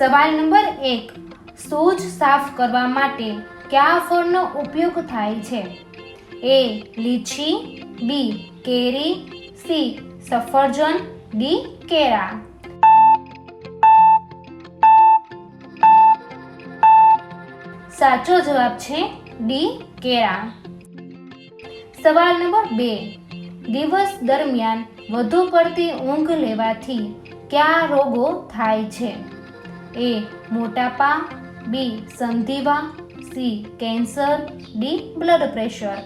સવાલ નંબર એક સૂજ સાફ કરવા માટે કયા ફળનો ઉપયોગ થાય છે? એ, લીચી, બી, કેરી, સી, સફરજન, ડી, કેળા. સાચો જવાબ છે ડી, કેળા. સવાલ નંબર બે, દિવસ દરમિયાન વધુ પડતી ઊંઘ લેવાથી કયા રોગો થાય છે? એ મોટાપા, B સંધિવા, C cancer, D blood pressure.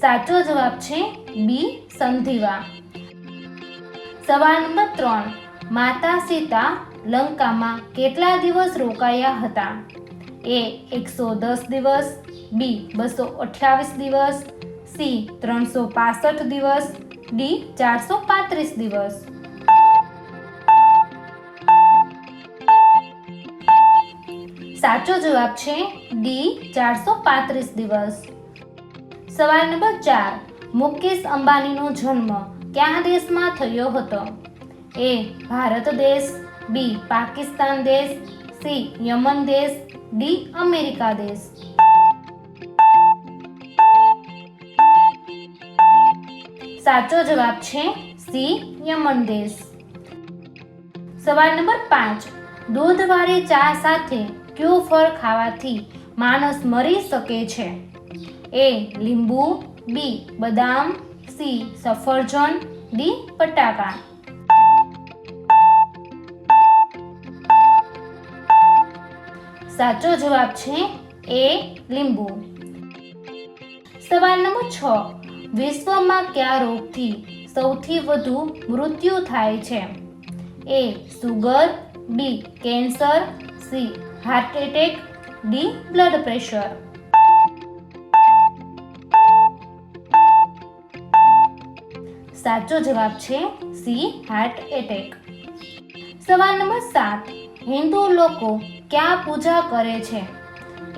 સાચો જવાબ છે બી સંધિવા. સવાલ નંબર ત્રણ. માતા સીતા લંકામાં કેટલા દિવસ રોકાયા હતા? એ એકસો દસ દિવસ, બી બસો અઠ્યાવીસ દિવસ, સી ત્રણસો પાસઠ દિવસ ડી ચારસો પાંત્રીસ દિવસ. સાચો જવાબ છે ડી ચારસો પાંત્રીસ દિવસ. સવાલ નંબર ચાર, મુકેશ અંબાણીનો જન્મ કયા દેશમાં થયો હતો? એ ભારત દેશ બી પાકિસ્તાન દેશ સી યમન દેશ ડી અમેરિકા દેશ. સાચો જવાબ છે સી યમન દેશ સવાલ નંબર પાંચ. દૂધવાળી ચા સાથે કયું ફળ ખાવાથી માણસ મરી શકે છે? એ, લીંબુ, બી, બદામ, સી, સફરજન, ડી, બટાકા. સાચો જવાબ છે એ, લીંબુ. સવાલ નંબર છ. વિશ્વમાં કયા રોગથી સૌથી વધુ મૃત્યુ થાય છે? A sugar B cancer C heart attack D blood pressure સાચો જવાબ છે સી હાર્ટ એટેક સવાલ નંબર સાત. હિન્દુ લોકો ક્યાં પૂજા કરે છે?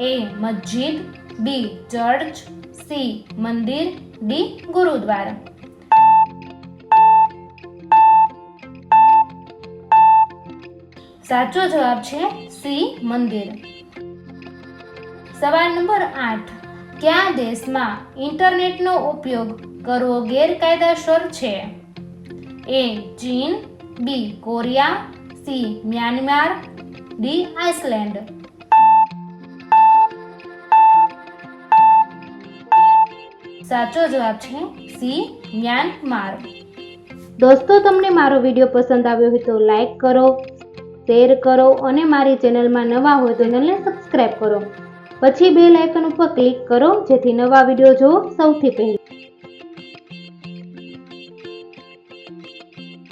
એ મસ્જિદ બી ચર્ચ સી, મંદિર, ડી, ગુરુદ્વારા. સાચો જવાબ છે સી, મંદિર. સવાલ નંબર આઠ. કયા દેશમાં ઇન્ટરનેટનો ઉપયોગ કરવો ગેરકાયદેસર છે? એ, ચીન, B, Korea, C, Myanmar, D, Iceland. સાચો જવાબ છે સી મ્યાનમાર દોસ્તો, તમને મારો વીડિયો પસંદ આવ્યો હોય તો લાઈક કરો, શેર કરો અને મારી ચેનલમાં નવા હોય તો ચેનલને સબસ્ક્રાઈબ કરો. પછી બે લાઇકન ઉપર ક્લિક કરો, જેથી નવા વીડિયો જોવો સૌથી પહેલા.